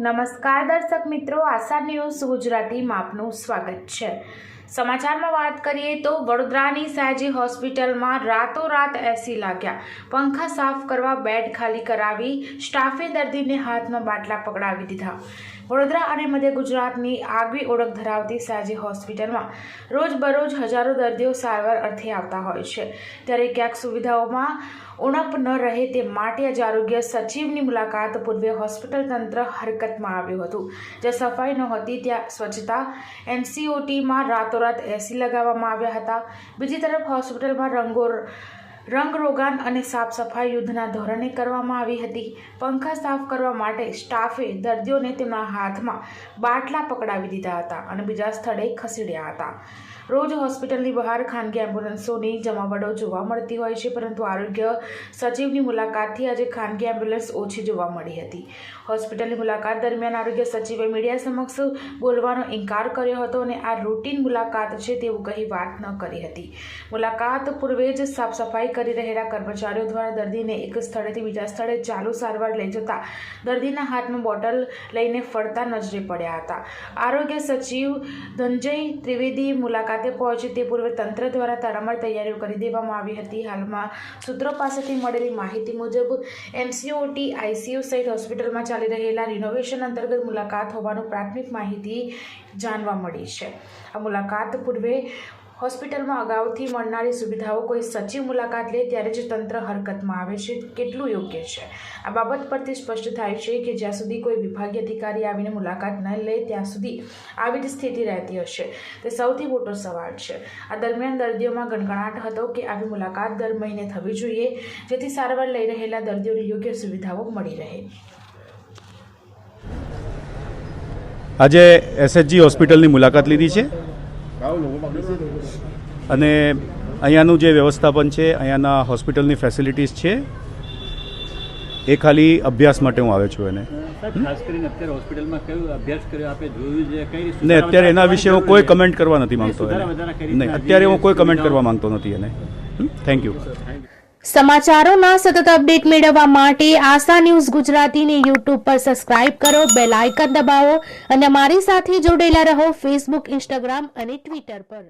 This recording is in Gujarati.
નમસ્કાર દર્શક મિત્રો, આશા ન્યૂઝ ગુજરાતીમાં આપનું સ્વાગત છે. સમાચારમાં વાત કરીએ તો વડોદરાની સયાજી હોસ્પિટલમાં રાતોરાત એસી લાગ્યા. પંખા સાફ કરવા બેડ ખાલી કરાવી સ્ટાફે દર્દીને હાથમાં બાટલા પકડાવી દીધા. વડોદરા અને મધ્ય ગુજરાતની આગવી ઓળખ ધરાવતી સયાજી હોસ્પિટલમાં રોજબરોજ હજારો દર્દીઓ સારવાર અર્થે આવતા હોય છે. ત્યારે ક્યાંક સુવિધાઓમાં ઉણપ ન રહે તે માટે આજે આરોગ્ય સચિવની મુલાકાત પૂર્વે હોસ્પિટલ તંત્ર હરકતમાં આવ્યું હતું. જ્યાં સફાઈ નહોતી ત્યાં સ્વચ્છતા એનસીઓટીમાં રાતોરાત એસી લગાવવામાં આવ્યા હતા. બીજી તરફ હોસ્પિટલમાં રંગો રંગરોગાન અને સાફ સફાઈ યુદ્ધના ધોરણે કરવામાં આવી હતી. પંખા સાફ કરવા માટે સ્ટાફે દર્દીઓને તેમના હાથમાં બાટલા પકડાવી દીધા હતા અને બીજા સ્થળે ખસેડ્યા હતા. રોજ હોસ્પિટલની બહાર ખાનગી એમ્બ્યુલન્સોની જમાવડો જોવા મળતી હોય છે, પરંતુ આરોગ્ય સચિવની મુલાકાતથી આજે ખાનગી એમ્બ્યુલન્સ ઓછી જોવા મળી હતી. હોસ્પિટલની મુલાકાત દરમિયાન આરોગ્ય સચિવે મીડિયા સમક્ષ બોલવાનો ઇનકાર કર્યો હતો અને આ રૂટીન મુલાકાત છે તેવું કહી વાત ન કરી હતી. મુલાકાત પૂર્વે જ સાફ સફાઈ કરી રહેલા કર્મચારીઓ દ્વારા દર્દીને એક સ્થળેથી બીજા સ્થળે ચાલુ સારવાર લઈ જતા દર્દીના હાથમાં બોટલ લઈને ફરતા નજરે પડ્યા હતા. આરોગ્ય સચિવ ધનજય ત્રિવેદી મુલાકાતે પહોંચે તે પૂર્વે તંત્ર દ્વારા તડામાર તૈયારીઓ કરી દેવામાં આવી હતી. હાલમાં સૂત્રો પાસેથી મળેલી માહિતી મુજબ, એમસીઓટી, આઈસીયુ સહિત હોસ્પિટલમાં ચાલી રહેલા રિનોવેશન અંતર્ગત મુલાકાત હોવાનું પ્રાથમિક માહિતી જાણવા મળી છે. આ મુલાકાત પૂર્વે હોસ્પિટલમાં અગાઉથી મળનારી સુવિધાઓ કોઈ સચિવ મુલાકાત લે ત્યારે જ તંત્ર હરકતમાં આવે છે. કેટલું યોગ્ય છે? આ બાબત પરથી સ્પષ્ટ થાય છે કે જ્યાં સુધી કોઈ વિભાગીય અધિકારી આવીને મુલાકાત ન લે ત્યાં સુધી આવી જ સ્થિતિ રહેતી હશે. તે સૌથી મોટો સવાલ છે. આ દરમિયાન દર્દીઓમાં ગણગણાટ હતો કે આવી મુલાકાત દર મહિને થવી જોઈએ જેથી સારવાર લઈ રહેલા દર્દીઓને યોગ્ય સુવિધાઓ મળી રહે. આજે એસએચજી હોસ્પિટલની મુલાકાત લીધી છે. અને અહીંયાનું જે વ્યવસ્થાપન છે અહીંયાના હોસ્પિટલની ફેસિલિટીઝ છે એ ખાલી અભ્યાસ માટે હું આવ્યો છું એને. સાહેબ અત્યારે હોસ્પિટલમાં કયો અભ્યાસ કર્યો? આપે જોયું છે કઈ રીતે ને અત્યારે એના વિશે હું કોઈ કમેન્ટ કરવા નથી માંગતો નહીં અત્યારે હું કોઈ કમેન્ટ કરવા માંગતો નથી એને. થેન્ક યુ સમાચારોના સતત અપડેટ મેળવવા માટે આશા ન્યૂઝ ગુજરાતીને યુટ્યુબ પર સબસ્ક્રાઇબ કરો બેલ આઇકન દબાવો અને અમારી સાથે જોડેલા રહો ફેસબુક ઇન્સ્ટાગ્રામ અને ટ્વિટર પર.